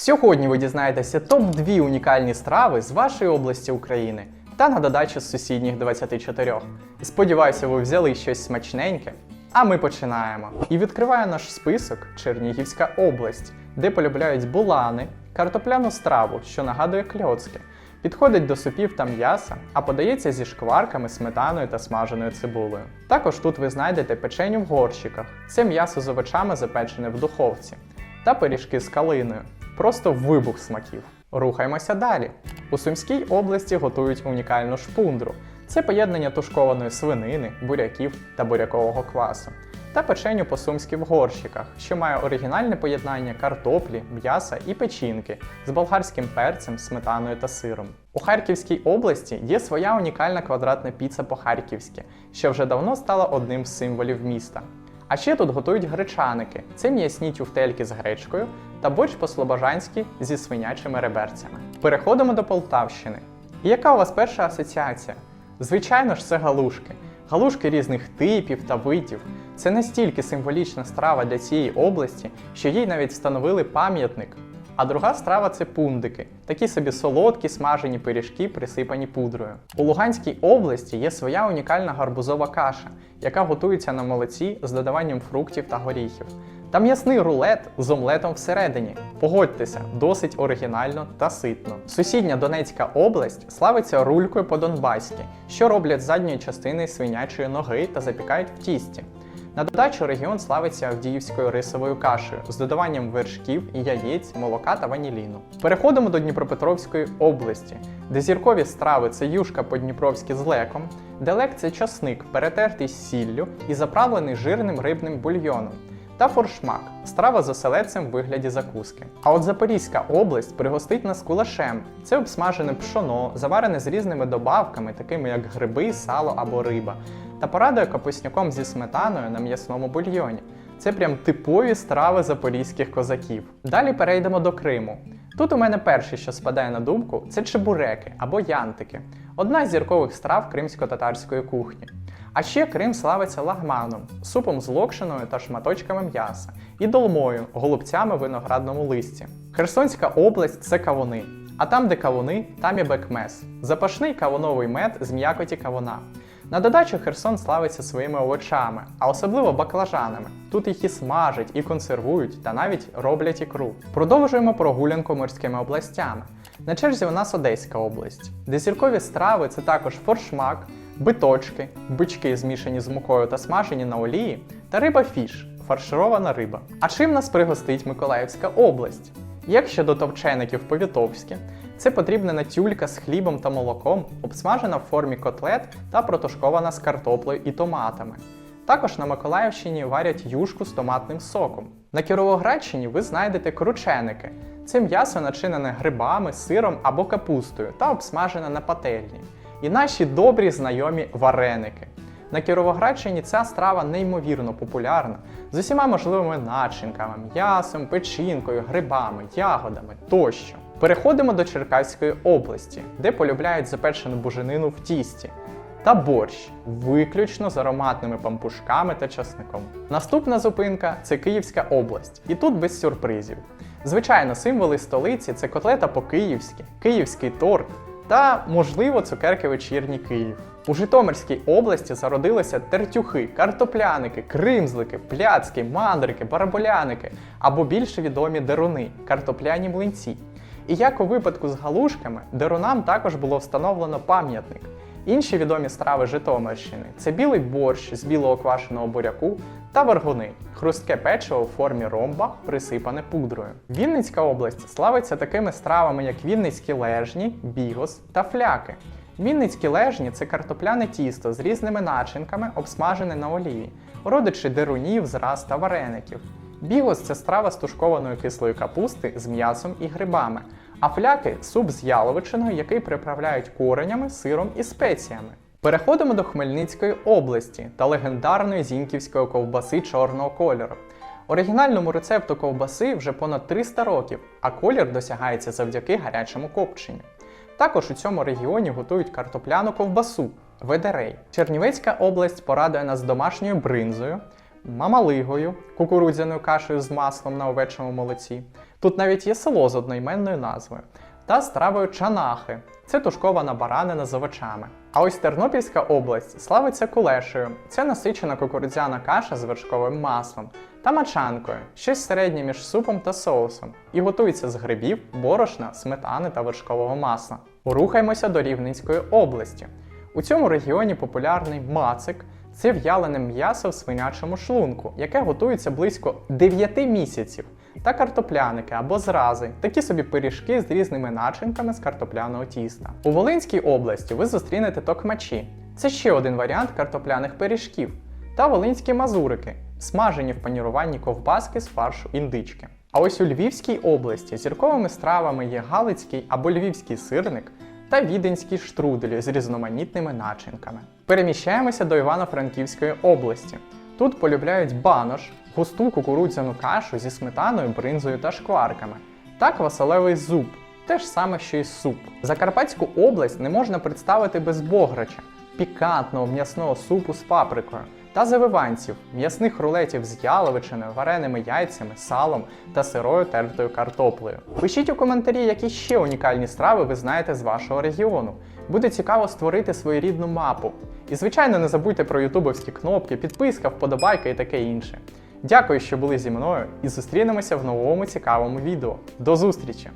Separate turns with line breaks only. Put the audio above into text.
Сьогодні ви дізнаєтеся топ-2 унікальні страви з вашої області України та на додачу з сусідніх 24. Сподіваюся, ви взяли щось смачненьке. А ми починаємо. І відкриває наш список Чернігівська область, де полюбляють булани, картопляну страву, що нагадує кльоцки. Підходить до супів та м'яса, а подається зі шкварками, сметаною та смаженою цибулею. Також тут ви знайдете печеню в горщиках. Це м'ясо з овочами запечене в духовці, та пиріжки з калиною. Просто вибух смаків. Рухаємося далі. У Сумській області готують унікальну шпундру. Це поєднання тушкованої свинини, буряків та бурякового квасу. Та печеню по-сумськи в горщиках, що має оригінальне поєднання картоплі, м'яса і печінки з болгарським перцем, сметаною та сиром. У Харківській області є своя унікальна квадратна піца по-харківськи, що вже давно стала одним з символів міста. А ще тут готують гречаники. Це м'ясні тюфтельки з гречкою та борщ по-слобожанськи зі свинячими реберцями. Переходимо до Полтавщини. І яка у вас перша асоціація? Звичайно ж, це галушки. Галушки різних типів та видів. Це настільки символічна страва для цієї області, що їй навіть встановили пам'ятник. А друга страва це пундики, такі собі солодкі смажені пиріжки, присипані пудрою. У Луганській області є своя унікальна гарбузова каша, яка готується на молоці з додаванням фруктів та горіхів. Та м'ясний рулет з омлетом всередині. Погодьтеся, досить оригінально та ситно. Сусідня Донецька область славиться рулькою по-донбаськи, що роблять задньої частини свинячої ноги та запікають в тісті. На додачу регіон славиться авдіївською рисовою кашею з додаванням вершків яєць, молока та ваніліну. Переходимо до Дніпропетровської області, де зіркові страви це юшка по-дніпровськи з леком, де лек це часник, перетертий з сіллю і заправлений жирним рибним бульйоном. Та форшмак страва з оселедцем в вигляді закуски. А от Запорізька область пригостить нас кулашем. Це обсмажене пшоно, заварене з різними добавками, такими як гриби, сало або риба, та порадує капусняком зі сметаною на м'ясному бульйоні. Це прям типові страви запорізьких козаків. Далі перейдемо до Криму. Тут у мене перше, що спадає на думку, це чебуреки або янтики, одна з зіркових страв кримсько-татарської кухні. А ще Крим славиться лагманом, супом з локшиною та шматочками м'яса, і долмою, голубцями в виноградному листі. Херсонська область це кавуни. А там, де кавуни, там і бекмес. Запашний кавуновий мед з м'якоті кавуна. На додачу Херсон славиться своїми овочами, а особливо баклажанами. Тут їх і смажать, і консервують, та навіть роблять ікру. Продовжуємо прогулянку морськими областями. На черзі у нас Одеська область, де зіркові страви це також форшмак, биточки, бички змішані з мукою та смажені на олії, та риба фіш, фарширована риба. А чим нас пригостить Миколаївська область? Як щодо товчеників по-вітовськи, це потрібна тюлька з хлібом та молоком, обсмажена в формі котлет та протушкована з картоплею і томатами. Також на Миколаївщині варять юшку з томатним соком. На Кіровоградщині ви знайдете крученики. Це м'ясо начинене грибами, сиром або капустою та обсмажене на пательні. І наші добрі знайомі вареники. На Кіровоградщині ця страва неймовірно популярна з усіма можливими начинками, м'ясом, печінкою, грибами, ягодами тощо. Переходимо до Черкаської області, де полюбляють запечену буженину в тісті. Та борщ, виключно з ароматними пампушками та часником. Наступна зупинка це Київська область, і тут без сюрпризів. Звичайно, символи столиці це котлета по-київськи, київський торт та, можливо, цукерки вечірній Київ. У Житомирській області зародилися тертюхи, картопляники, кримзлики, пляцки, мандрики, бараболяники або більше відомі деруни картопляні млинці. І як у випадку з галушками, дерунам також було встановлено пам'ятник. Інші відомі страви Житомирщини це білий борщ з білого квашеного буряку та варгуни, хрустке печиво в формі ромба, присипане пудрою. Вінницька область славиться такими стравами, як вінницькі лежні, бігос та фляки. Вінницькі лежні це картопляне тісто з різними начинками, обсмажене на олії, родичі дерунів, зраз та вареників. Бігос це страва з тушкованої кислої капусти з м'ясом і грибами, а фляки суп з яловичиною, який приправляють коренями, сиром і спеціями. Переходимо до Хмельницької області та легендарної зіньківської ковбаси чорного кольору. Оригінальному рецепту ковбаси вже понад 300 років, а колір досягається завдяки гарячому копченню. Також у цьому регіоні готують картопляну ковбасу ведерей. Чернівецька область порадує нас домашньою бринзою, мамалигою, кукурудзяною кашею з маслом на овечому молоці. Тут навіть є село з одноіменною назвою. Та стравою чанахи. Це тушкована баранина з овочами. А ось Тернопільська область славиться кулешею. Це насичена кукурудзяна каша з вершковим маслом та мачанкою, щось середнє між супом та соусом, і готується з грибів, борошна, сметани та вершкового масла. Рухаємося до Рівненської області. У цьому регіоні популярний мацик це в'ялене м'ясо в свинячому шлунку, яке готується близько 9 місяців, та картопляники або зрази, такі собі пиріжки з різними начинками з картопляного тіста. У Волинській області ви зустрінете токмачі. Це ще один варіант картопляних пиріжків. Та волинські мазурики, смажені в паніруванні ковбаски з фаршу індички. А ось у Львівській області зірковими стравами є галицький або львівський сирник та віденські штруделі з різноманітними начинками. Переміщаємося до Івано-Франківської області. Тут полюбляють банош, густу кукурудзяну кашу зі сметаною, бринзою та шкварками, та квасолевий зуб, те ж саме, що й суп. Закарпатську область не можна представити без бограча, пікантного м'ясного супу з паприкою та завиванців, м'ясних рулетів з яловичиною, вареними яйцями, салом та сирою тертою картоплею. Пишіть у коментарі, які ще унікальні страви ви знаєте з вашого регіону. Буде цікаво створити своєрідну мапу. І, звичайно, не забудьте про ютубовські кнопки, підписка, вподобайка і таке інше. Дякую, що були зі мною, і зустрінемося в новому цікавому відео. До зустрічі!